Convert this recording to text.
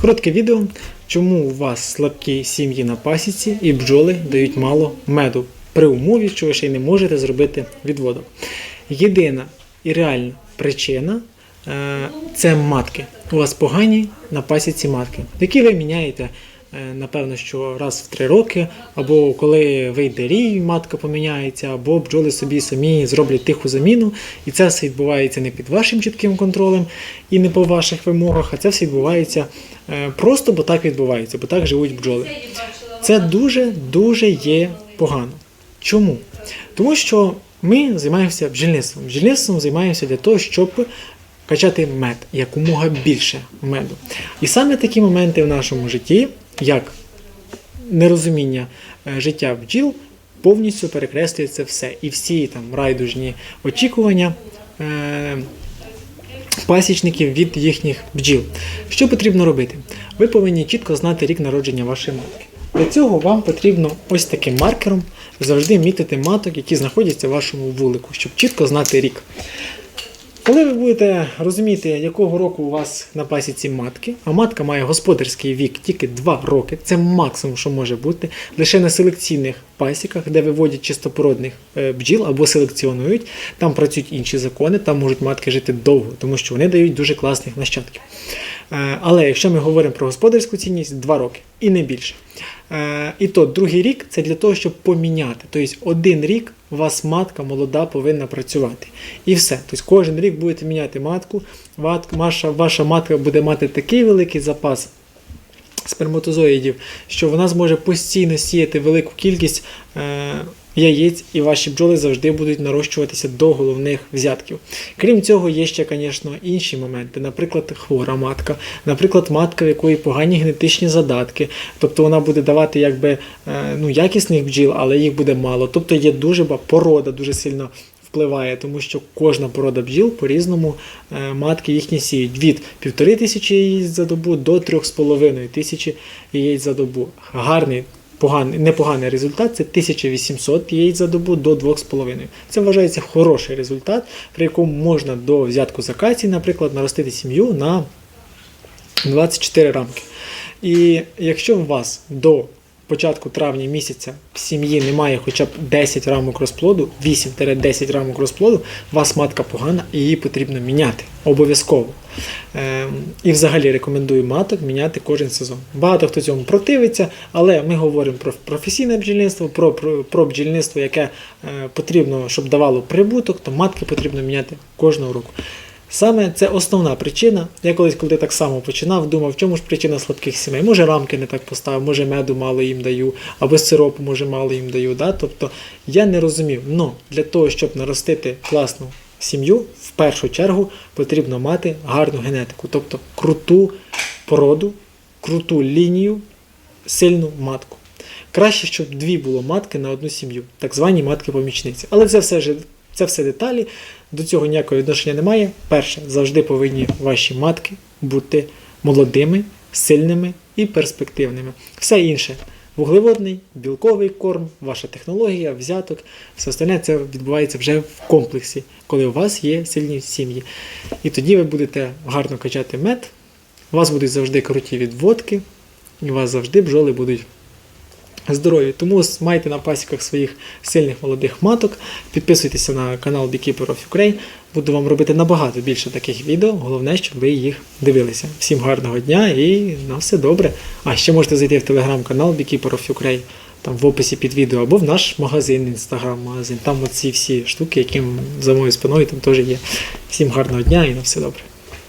Коротке відео, чому у вас слабкі сім'ї на пасіці і бджоли дають мало меду при умові, що ви ще й не можете зробити відводок. Єдина і реальна причина е, це матки. У вас погані на пасіці матки, які ви міняєте. Е, Напевно, що раз в три роки, або коли вийде рій, матка поміняється, або бджоли собі самі зроблять тиху заміну, і це все відбувається не під вашим чітким контролем і не по ваших вимогах, а це все відбувається е, просто, бо так відбувається, бо так живуть бджоли. Це дуже дуже є погано. Чому? Тому що ми займаємося бджільництвом. Бджільництвом займаємося для того, щоб качати мед, якомога більше меду. І саме такі моменти в нашому житті, як нерозуміння е, життя бджіл, повністю перекреслює це все. І всі там райдужні очікування. Е- пасічників від їхніх бджіл. Що потрібно робити? Ви повинні чітко знати рік народження вашої матки. Для цього вам потрібно ось таким маркером завжди мітити маток, які знаходяться в вашому вулику, щоб чітко знати рік. Коли ви будете розуміти, якого року у вас на пасіці матки, а матка має господарський вік тільки 2 роки, це максимум, що може бути, лише на селекційних пасіках, де виводять чистопородних е, бджіл або селекціонують, там працюють інші закони, там можуть матки жити довго, тому що вони дають дуже класних нащадків. Е, Але якщо ми говоримо про господарську цінність, 2 роки і не більше. Е, І то другий рік це для того, щоб поміняти. Тобто один рік у вас матка молода повинна працювати. І все. Тобто кожен рік будете міняти матку, ваша, ваша матка буде мати такий великий запас сперматозоїдів, що вона зможе постійно сіяти велику кількість е, яєць, і ваші бджоли завжди будуть нарощуватися до головних взятків. Крім цього, є ще, звісно, інші моменти, наприклад, хвора матка, наприклад, матка, в якої погані генетичні задатки, тобто вона буде давати якби е, ну, якісних бджіл, але їх буде мало. Тобто є дуже порода дуже сильно впливає, тому що кожна порода бджіл по-різному е, матки їхні сіють від півтори тисячі яєць за добу до трьох з половиною тисячі яєць за добу. Гарний. Поганий, непоганий результат це 1800 яєць за добу до 2,5. Це вважається хороший результат, при якому можна до взятку з наприклад, наростити сім'ю на 24 рамки. І якщо у вас до початку травня місяця в сім'ї немає хоча б 10 рамок розплоду, 8-10 рамок розплоду, у вас матка погана і її потрібно міняти обов'язково. Ем, і взагалі рекомендую маток міняти кожен сезон. Багато хто цьому противиться, але ми говоримо про професійне бджільництво, про, про, про бджільництво, яке е, потрібно, щоб давало прибуток, то матки потрібно міняти кожного року. Саме це основна причина. Я колись, коли так само починав, думав, в чому ж причина слабких сімей. Може рамки не так поставив, може меду мало їм даю, або сиропу, може мало їм даю. Да? Тобто я не розумів. Но для того, щоб наростити класну сім'ю, в першу чергу потрібно мати гарну генетику, тобто круту породу, круту лінію, сильну матку. Краще, щоб дві було матки на одну сім'ю, так звані матки-помічниці. Але це все ж це все деталі, до цього ніякого відношення немає. Перше, завжди повинні ваші матки бути молодими, сильними і перспективними. Все інше вуглеводний, білковий корм, ваша технологія, взяток, все остальне це відбувається вже в комплексі, коли у вас є сильні сім'ї. І тоді ви будете гарно качати мед, у вас будуть завжди круті відводки, і у вас завжди бджоли будуть здорові. Тому майте на пасіках своїх сильних молодих маток. Підписуйтеся на канал Beekeeper of Ukraine. Буду вам робити набагато більше таких відео. Головне, щоб ви їх дивилися. Всім гарного дня і на все добре. А ще можете зайти в телеграм-канал Beekeeper of Ukraine, там в описі під відео, або в наш магазин, інстаграм-магазин. Там оці всі штуки, які за моєю спиною там теж є. Всім гарного дня і на все добре.